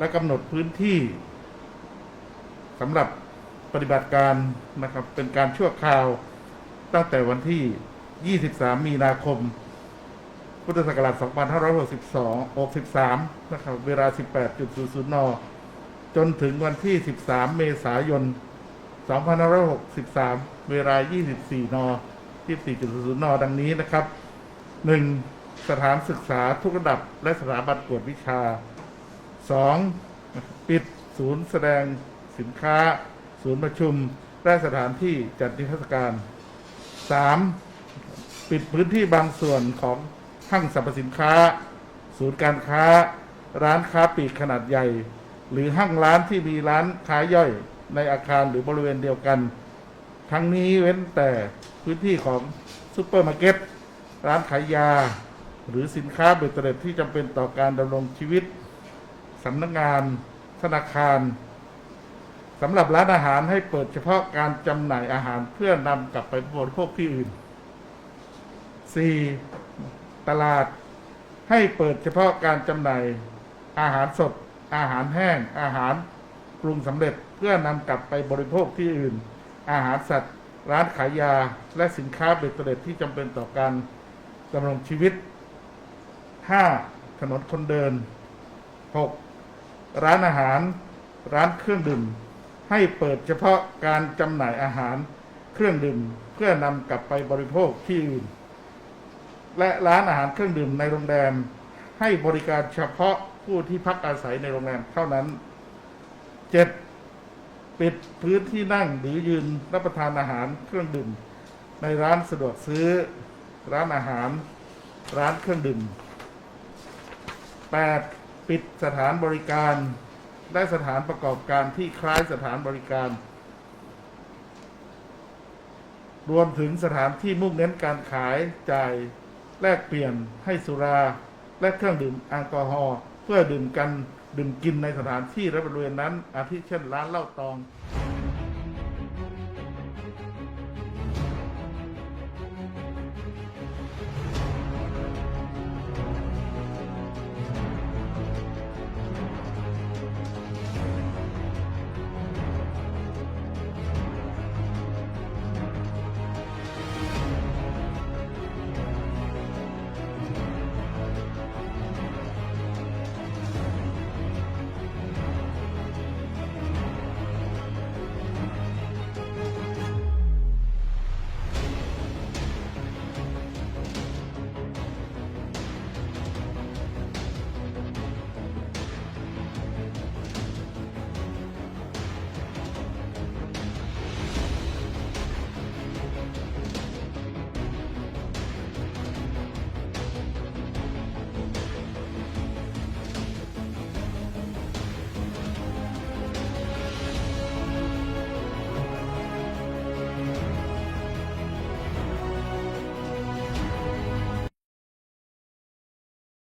และกำหนดพื้นที่สำหรับปฏิบัติการนะครับ เป็นการชั่วคราวตั้งแต่วันที่ 23 มีนาคม พุทธศักราช 2562 63 นะครับ เวลา 18.00 น จนถึงวันที่ 13 เมษายน 2563 เวลา 24 น 24.00 น ดังนี้นะครับ 1. สถานศึกษาทุกระดับและสถาบันกวดวิชา 2. ปิดศูนย์แสดงสินค้า ศูนย์ประชุม และสถานที่จัดนิทรรศการ 3. ปิดพื้นที่บางส่วนของห้างสรรพสินค้า ศูนย์การค้า ร้านค้าปลีกขนาดใหญ่ หรือห้างร้านที่มีร้านค้าย่อยในอาคารหรือบริเวณเดียวกัน ทั้งนี้เว้นแต่พื้นที่ของซูเปอร์มาร์เก็ตร้านขายยา หรือสินค้าเบตเตอร์เล็ตที่จำเป็นต่อการดำรงชีวิต สำนักงานธนาคารสำหรับร้านอาหารให้เปิดเฉพาะการจำหน่ายอาหารเพื่อนำกลับไปบริโภคที่อื่น 4. ตลาดให้เปิดเฉพาะการจำหน่ายอาหารสด อาหารแห้ง อาหารปรุงสำเร็จเพื่อนำกลับไปบริโภคที่อื่น อาหารสัตว์ ร้านขายยา และสินค้าเบตเตอร์เล็ตที่จำเป็นต่อการดำรงชีวิต 5. ถนนคนเดิน 6. ร้านอาหาร ร้านเครื่องดื่ม ให้เปิดเฉพาะการจำหน่ายอาหาร เครื่องดื่ม เพื่อนำกลับไปบริโภคที่อื่น และร้านอาหารเครื่องดื่มในโรงแรม ให้บริการเฉพาะผู้ที่พักอาศัยในโรงแรมเท่านั้น 7. ปิดพื้นที่นั่งหรือยืนรับประทานอาหารเครื่องดื่ม ในร้านสะดวกซื้อ ร้านอาหาร ร้านเครื่องดื่ม 8. ปิดสถานบริการ ได้สถานประกอบการที่คล้ายสถานบริการ รวมถึงสถานที่มุ่งเน้นการขายจ่ายแลกเปลี่ยนให้สุรา และเครื่องดื่มแอลกอฮอล์เพื่อดื่มกันดื่มกินในสถานที่และบริเวณนั้น อาทิเช่นร้านเหล้าตอง